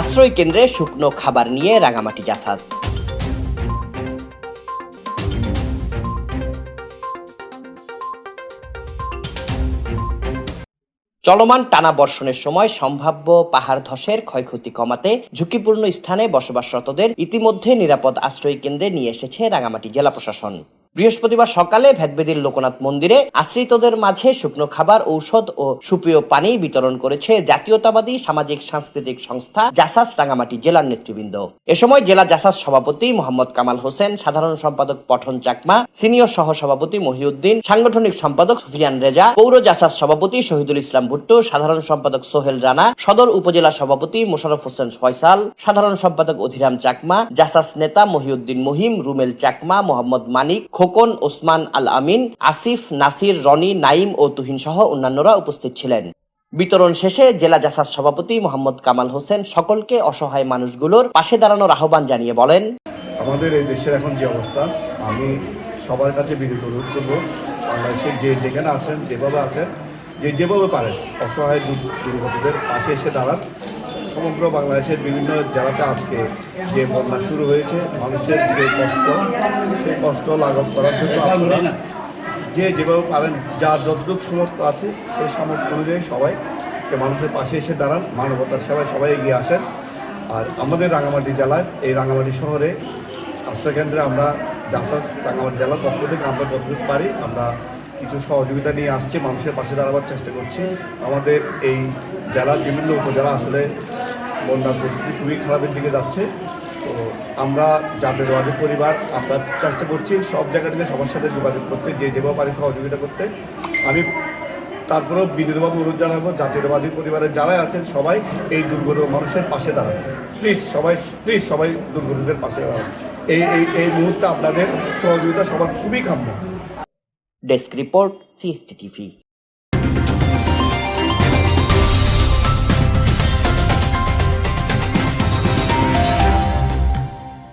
আশ্রয় কেন্দ্রে শুকনো খাবার নিয়ে রাঙামাটি জাসাস। চলমান টানা বর্ষণের সময় সম্ভাব্য পাহাড় ধসের ক্ষয়ক্ষতি কমাতে ঝুঁকিপূর্ণ স্থানে বসবাসরতদের ইতিমধ্যে নিরাপদ আশ্রয় কেন্দ্রে নিয়ে এসেছে রাঙামাটি জেলা প্রশাসন। বৃহস্পতিবার সকালে ভেদবেদির লোকনাথ মন্দিরে আশ্রিতদের মাঝে শুকনো খাবার, ঔষধ ও সুপেয় পানি বিতরণ করেছে জাতীয়তাবাদী সামাজিক সাংস্কৃতিক সংস্থা জাসাস রাঙামাটি জেলার নেতৃবৃন্দ। এ সময় জেলা জাসাস সভাপতি মোহাম্মদ কামাল হোসেন, সাধারণ সম্পাদক পঠন চাকমা, সিনিয়র সহ সভাপতি মহিউদ্দিন, সাংগঠনিক সম্পাদক সুফিয়ান রেজা, পৌর জাসাস সভাপতি শহীদুল ইসলাম ভুট্টো, সাধারণ সম্পাদক সোহেল রানা, সদর উপজেলা সভাপতি মোশারফ হোসেন ফয়সাল, সাধারণ সম্পাদক অধিরাম চাকমা, জাসাস নেতা মহিউদ্দিন মহিম, রুমেল চাকমা, মোহাম্মদ মানিক খোকন, ওসমান আল আমিন আসিফ, নাসির, রনি নাইম ও তুহিন সহ অন্যান্যরা উপস্থিত ছিলেন। বিতরণ শেষে জেলা জাসাস সভাপতি মোহাম্মদ কামাল হোসেন সকলকে অসহায় মানুষগুলোর পাশে দাঁড়ানোর আহ্বান জানিয়ে বলেন, আমাদের এই দেশের এখন যে অবস্থা, আমি সবার কাছে বিনীত অনুরোধ করব, বাংলাদেশে যে যেখানে আছেন, যেভাবে আছেন, যে যেভাবে পারেন, অসহায় দুর্গতদের পাশে এসে দাঁড়ান। সমগ্র বাংলাদেশের বিভিন্ন জেলাতে আজকে যে বন্যা শুরু হয়েছে, মানুষের যে কষ্ট, সেই কষ্ট লাঘব করার জন্য যে যেভাবে পারেন, যার যতটুকু সমর্থ আছে, সেই সামর্থ্য অনুযায়ী সবাই মানুষের পাশে এসে দাঁড়ান, মানবতার সেবায় সবাই এগিয়ে আসেন। আর আমাদের রাঙামাটি জেলায় এই রাঙামাটি শহরে আশ্রয়কেন্দ্রে আমরা জাসাস রাঙামাটি জেলার পক্ষ থেকে আমরা যতটুকু পারি, আমরা কিছু সহযোগিতা নিয়ে আসছি, মানুষের পাশে দাঁড়াবার চেষ্টা করছি। আমাদের এই জেলার বিভিন্ন উপজেলা আসলে বন্যার পরিস্থিতি খুবই খারাপের দিকে যাচ্ছে। তো আমরা জাতীয়তাবাদী পরিবার, আমরা চেষ্টা করছি সব জায়গা থেকে সবার সাথে যোগাযোগ করতে, যে যেভাবে পারি সহযোগিতা করতে। আমি তারপরেও বিনীতভাবে অনুরোধ জানাব, জাতীয়তাবাদী পরিবারের যারাই আছেন সবাই এই দুর্গত মানুষের পাশে দাঁড়ান। প্লিজ সবাই প্লিজ সবাই দুর্গতদের পাশে দাঁড়ান। এই এই এই মুহূর্তে আপনাদের সহযোগিতা সবার খুবই কাম্য। Desk report, CST TV.